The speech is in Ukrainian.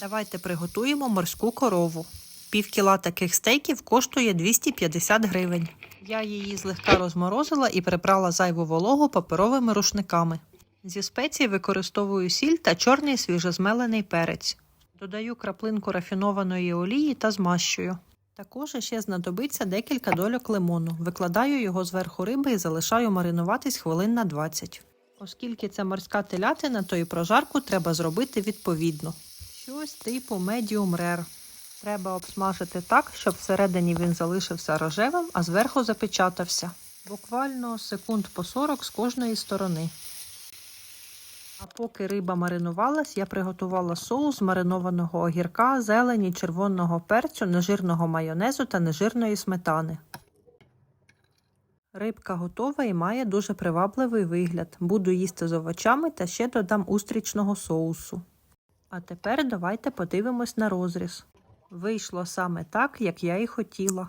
Давайте приготуємо морську корову. Пів кіла таких стейків коштує 250 гривень. Я її злегка розморозила і прибрала зайву вологу паперовими рушниками. Зі спецій використовую сіль та чорний свіжозмелений перець. Додаю краплинку рафінованої олії та змащую. Також ще знадобиться декілька дольок лимону. Викладаю його зверху риби і залишаю маринуватись хвилин на 20. Оскільки це морська телятина, то і прожарку треба зробити відповідно. Щось типу medium rare. Треба обсмажити так, щоб всередині він залишився рожевим, а зверху запечатався. Буквально секунд по 40 з кожної сторони. А поки риба маринувалась, я приготувала соус маринованого огірка, зелені, червоного перцю, нежирного майонезу та нежирної сметани. Рибка готова і має дуже привабливий вигляд. Буду їсти з овочами та ще додам устрічного соусу. А тепер давайте подивимось на розріз. Вийшло саме так, як я і хотіла.